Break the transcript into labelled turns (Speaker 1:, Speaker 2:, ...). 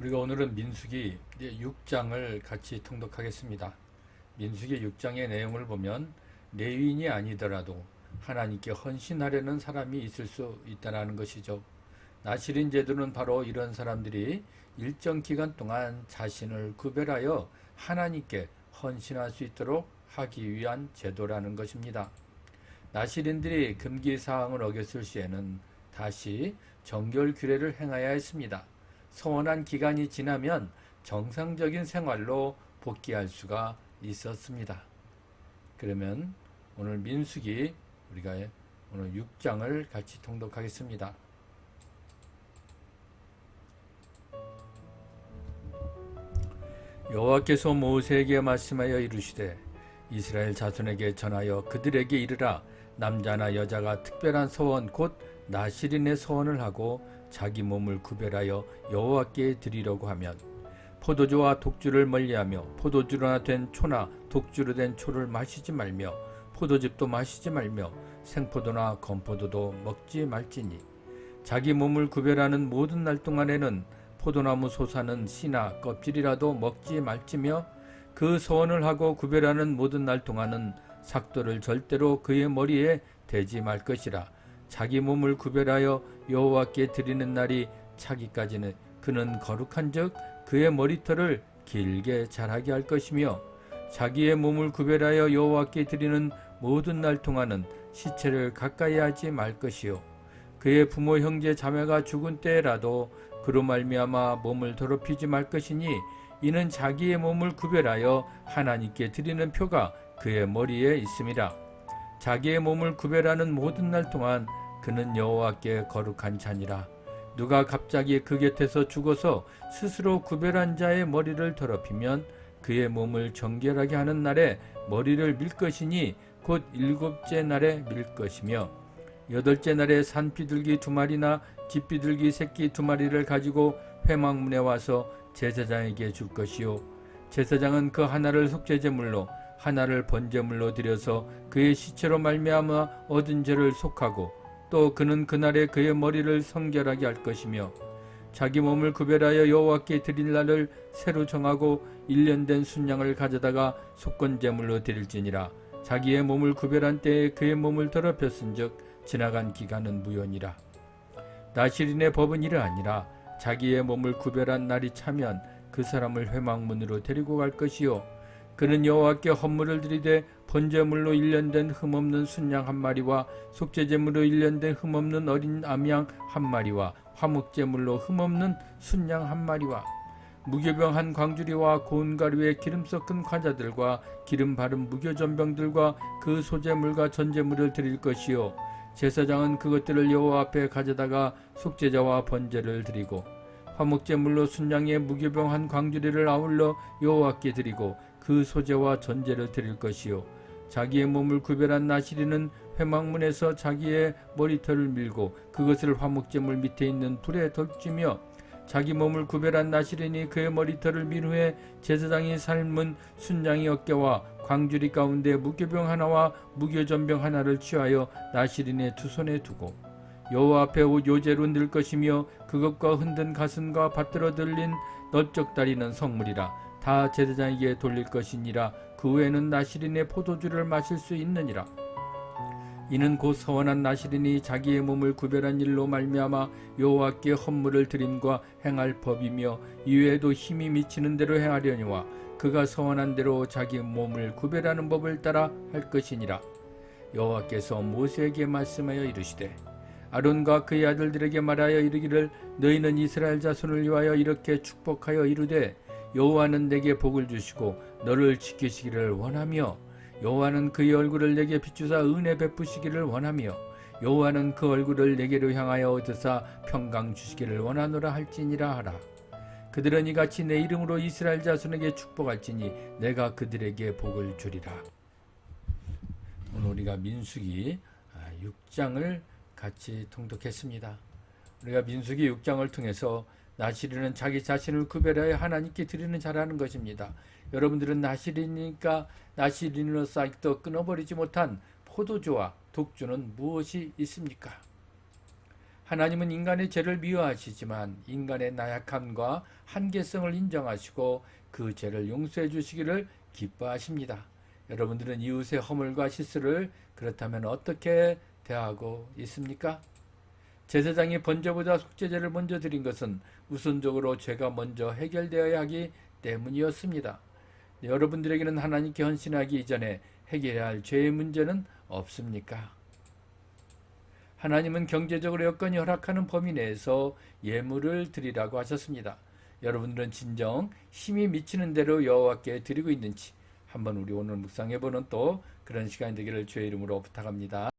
Speaker 1: 우리가 오늘은 민수기 6장을 같이 통독하겠습니다. 민수기 6장의 내용을 보면 레위인이 아니더라도 하나님께 헌신하려는 사람이 있을 수 있다는 것이죠. 나시린 제도는 바로 이런 사람들이 일정 기간 동안 자신을 구별하여 하나님께 헌신할 수 있도록 하기 위한 제도라는 것입니다. 나시린들이 금기 사항을 어겼을 시에는 다시 정결 규례를 행하여야 했습니다. 서원한 기간이 지나면 정상적인 생활로 복귀할 수가 있었습니다. 그러면 오늘 민수기 우리가 오늘 6장을 같이 통독하겠습니다. 여호와께서 모세에게 말씀하여 이르시되 이스라엘 자손에게 전하여 그들에게 이르라 남자나 여자가 특별한 서원 곧 나시린의 서원을 하고 자기 몸을 구별하여 여호와께 드리려고 하면 포도주와 독주를 멀리하며 포도주로 된 초나 독주로 된 초를 마시지 말며 포도즙도 마시지 말며 생포도나 건포도도 먹지 말지니 자기 몸을 구별하는 모든 날 동안에는 포도나무 솟아는 씨나 껍질이라도 먹지 말지며 그 서원을 하고 구별하는 모든 날 동안은 삭도를 절대로 그의 머리에 대지 말 것이라 자기 몸을 구별하여 여호와께 드리는 날이 차기까지는 그는 거룩한즉 그의 머리털을 길게 자라게 할 것이며 자기의 몸을 구별하여 여호와께 드리는 모든 날 동안은 시체를 가까이 하지 말 것이요. 그의 부모 형제 자매가 죽은 때라도 그로 말미암아 몸을 더럽히지 말 것이니 이는 자기의 몸을 구별하여 하나님께 드리는 표가 그의 머리에 있음이라 자기의 몸을 구별하는 모든 날 동안 그는 여호와께 거룩한 자니라. 누가 갑자기 그 곁에서 죽어서 스스로 구별한 자의 머리를 더럽히면 그의 몸을 정결하게 하는 날에 머리를 밀 것이니 곧 일곱째 날에 밀 것이며 여덟째 날에 산비둘기 두 마리나 깃비둘기 새끼 두 마리를 가지고 회막문에 와서 제사장에게 줄 것이요. 제사장은 그 하나를 속죄제물로 하나를 번제물로 드려서 그의 시체로 말미암아 얻은 죄를 속하고 또 그는 그날에 그의 머리를 성결하게 할 것이며 자기 몸을 구별하여 여호와께 드릴 날을 새로 정하고 일년된 순양을 가져다가 속건제물로 드릴지니라. 자기의 몸을 구별한 때에 그의 몸을 더럽혔은즉 지나간 기간은 무효니라. 나시린의 법은 이러하니라 자기의 몸을 구별한 날이 차면 그 사람을 회막문으로 데리고 갈 것이요 그는 여호와께 헌물을 드리되 번제물로 일년된 흠없는 순양 한 마리와 속죄제물로 일년된 흠없는 어린 암양 한 마리와 화목제물로 흠없는 순양 한 마리와 무교병 한 광주리와 고운 가루에 기름 섞은 과자들과 기름 바른 무교 전병들과 그 소제물과 전제물을 드릴 것이요. 제사장은 그것들을 여호와 앞에 가져다가 속죄자와 번제를 드리고 화목제물로 순양의 무교병 한 광주리를 아울러 여호와께 드리고 그 소제와 전제를 드릴 것이요. 자기의 몸을 구별한 나시리는 회막문에서 자기의 머리털을 밀고 그것을 화목제물 밑에 있는 불에 던지며 자기 몸을 구별한 나시린이 그의 머리털을 민 후에 제사장이 삶은 순양의 어깨와 광주리 가운데 무교병 하나와 무교전병 하나를 취하여 나시린의 두 손에 두고 여호와 앞에 요제로 늘 것이며 그것과 흔든 가슴과 받들어 들린 널쩍다리는 성물이라 다 제사장에게 돌릴 것이니라. 그 후에는 나시린의 포도주를 마실 수 있느니라. 이는 곧 서원한 나시린이 자기의 몸을 구별한 일로 말미암아 여호와께 헌물을 드림과 행할 법이며 이외에도 힘이 미치는 대로 행하려니와 그가 서원한 대로 자기 몸을 구별하는 법을 따라 할 것이니라. 여호와께서 모세에게 말씀하여 이르시되 아론과 그의 아들들에게 말하여 이르기를 너희는 이스라엘 자손을 위하여 이렇게 축복하여 이르되 여호와는 내게 복을 주시고 너를 지키시기를 원하며 여호와는 그의 얼굴을 내게 비추사 은혜 베푸시기를 원하며 여호와는 그 얼굴을 내게로 향하여 얻으사 평강 주시기를 원하노라 할지니라 하라. 그들은 이같이 내 이름으로 이스라엘 자손에게 축복할지니 내가 그들에게 복을 주리라. 오늘 우리가 민수기 6장을 같이 통독했습니다. 우리가 민수기 6장을 통해서 나시린은 자기 자신을 구별하여 하나님께 드리는 자라는 것입니다. 여러분들은 나시린이니까 나시린으로서 아직도 끊어버리지 못한 포도주와 독주는 무엇이 있습니까? 하나님은 인간의 죄를 미워하시지만 인간의 나약함과 한계성을 인정하시고 그 죄를 용서해 주시기를 기뻐하십니다. 여러분들은 이웃의 허물과 실수를 그렇다면 어떻게 대하고 있습니까? 제사장이 번제보다 속죄제를 먼저 드린 것은 우선적으로 죄가 먼저 해결되어야 하기 때문이었습니다. 여러분들에게는 하나님께 헌신하기 이전에 해결해야 할 죄의 문제는 없습니까? 하나님은 경제적으로 여건이 허락하는 범위 내에서 예물을 드리라고 하셨습니다. 여러분들은 진정 힘이 미치는 대로 여호와께 드리고 있는지 한번 우리 오늘 묵상해 보는 또 그런 시간이 되기를 주의 이름으로 부탁합니다.